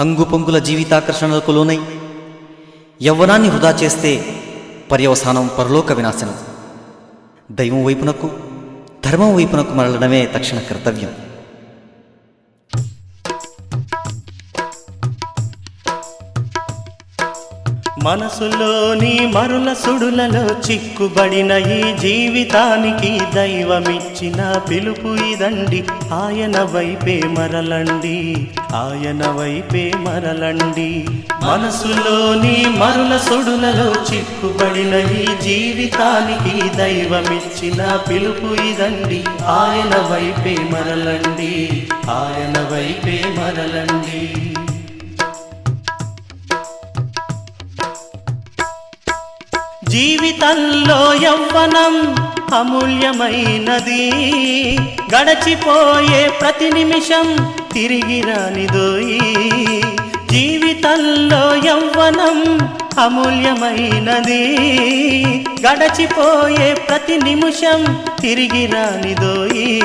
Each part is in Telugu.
హంగుపొంగుల జీవితాకర్షణలకు లోనై యవ్వనాన్ని వృధా చేస్తే పర్యవసానం పరలోక వినాశనం. దైవం వైపునకు ధర్మం వైపునకు మరలడమే తక్షణ కర్తవ్యం. మనసులోని మరుల సుడులలో చిక్కుబడిన ఈ జీవితానికి దైవమిచ్చిన పిలుపు ఇదండి. ఆయన వైపే మరలండి. ఆయన వైపే మరలండి. మనసులోని మరుల సుడులలో చిక్కుబడిన ఈ జీవితానికి దైవమిచ్చిన పిలుపు ఇదండి. ఆయన వైపే మరలండి. ఆయన వైపే మరలండి. జీవితంలో యవ్వనం అమూల్యమైనది. గడచిపోయే ప్రతి నిమిషం తిరిగి రానిదోయి. జీవితంలో యవ్వనం అమూల్యమైనది. గడచిపోయే ప్రతి నిమిషం తిరిగి రానిదోయి.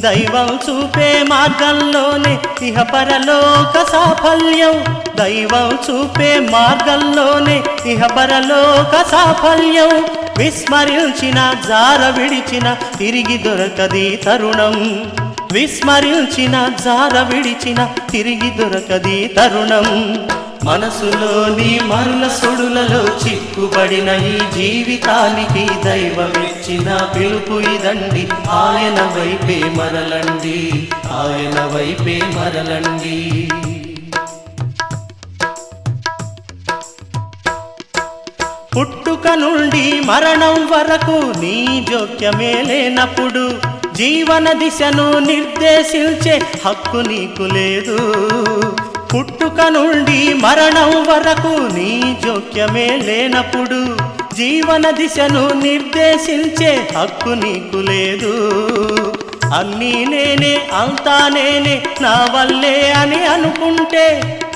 దైవం చూపే మార్గంలోనే ఇహ పరలోక సాఫల్యం. దైవం చూపే మార్గంలోనే ఇహ పరలోక సాఫల్యం. విస్మరించిన జార విడిచిన తిరిగి దొరకది తరుణం. విస్మరించిన జార విడిచిన తిరిగి దొరకది తరుణం. మనసులోని మరుల సుడులలో చిక్కుబడిన ఈ జీవితానికి దైవమిచ్చిన పిలుపు ఇదండి. ఆయన వైపే మరలండి. ఆయన వైపే మరలండి. పుట్టుక నుండి మరణం వరకు నీ జోక్యమే లేనప్పుడు జీవన దిశను నిర్దేశించే హక్కు నీకు లేదు. పుట్టుక నుండి మరణం వరకు నీ జోక్యమే లేనప్పుడు జీవన దిశను నిర్దేశించే హక్కు నీకు లేదు. అన్నీ నేనే అంతా నేనే నా వల్లే అని అనుకుంటే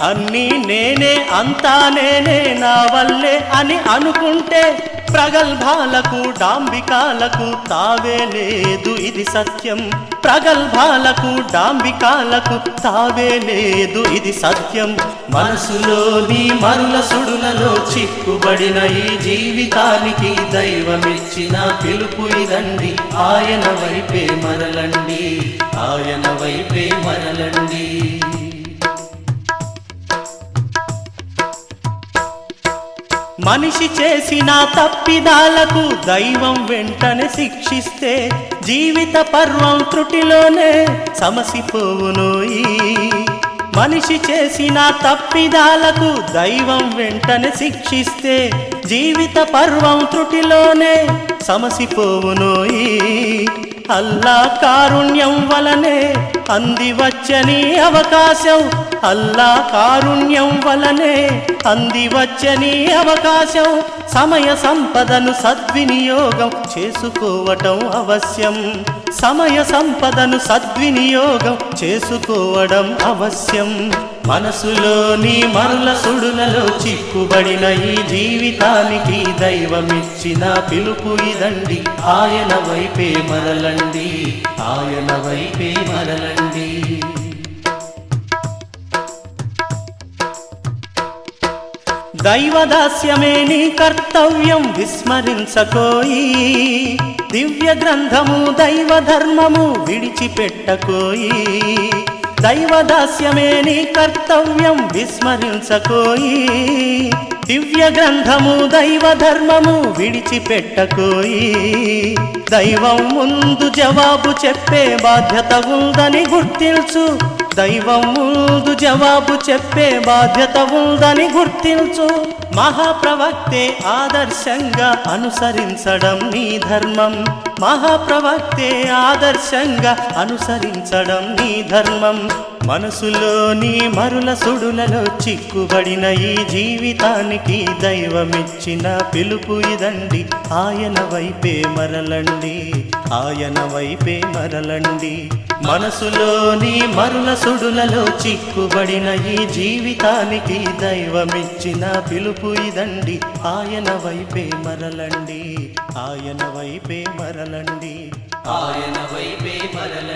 అన్నీ నేనే అంతా నేనే నా వల్లే అని అనుకుంటే ప్రగల్భాలకు డాంబికాలకు తావే లేదు ఇది సత్యం. ప్రగల్భాలకు డాంబికాలకు తావే లేదు ఇది సత్యం. మనసులోని మరుల సుడులలో చిక్కుబడిన ఈ జీవితానికి దైవమిచ్చిన పిలుపు ఇదండి. ఆయన వైపే మరలండి. ఆయన వైపే మరలండి. మనిషి చేసిన తప్పిదాలకు దైవం వెంటనే శిక్షిస్తే జీవిత పర్వం త్రుటిలోనే సమసిపోవునోయి మనిషి చేసిన తప్పిదాలకు దైవం వెంటనే శిక్షిస్తే జీవిత పర్వం త్రుటిలోనే సమసిపోవునోయి అల్లా కారుణ్యం వలనే అంది వచ్చని అవకాశం. అల్లా కారుణ్యం వలనే అంది వచ్చని అవకాశం. సమయ సంపదను సద్వినియోగం చేసుకోవటం అవశ్యం. సమయ సంపదను సద్వినియోగం చేసుకోవడం అవశ్యం. మనసులోని మరుల సుడులలో చిక్కుబడిన ఈ జీవితానికి దైవమిచ్చిన పిలుపు ఇదండి. ఆయన వైపే మరలండి. ఆయన వైపే మరలండి. దైవదాస్యమే నీ కర్తవ్యం విస్మరించకోయి. దివ్య గ్రంథము దైవ ధర్మము విడిచిపెట్టకోయి. దైవదాస్యమే నీ కర్తవ్యం విస్మరించకోయి. దివ్య గ్రంథము దైవ ధర్మము విడిచిపెట్టకోయి. దైవం ముందు జవాబు చెప్పే బాధ్యత ఉందని గుర్తించు దైవం ముందు జవాబు చెప్పే బాధ్యత ఉందని గుర్తించు. మహాప్రవక్తే ఆదర్శంగా అనుసరించడం నీ ధర్మం. మహాప్రవక్తే ఆదర్శంగా అనుసరించడం నీ ధర్మం. మనసులోని మరుల సుడులలో చిక్కుబడిన ఈ జీవితానికి దైవమిచ్చిన పిలుపు ఇదండి. ఆయన వైపే మరలండి. ఆయన వైపే మరలండి. మనసులోని మరుల సుడులలో చిక్కుబడిన ఈ జీవితానికి దైవమిచ్చిన పిలుపు ఇదండి. ఆయన వైపే మరలండి. ఆయన వైపే మరలండి. ఆయన వైపే మరల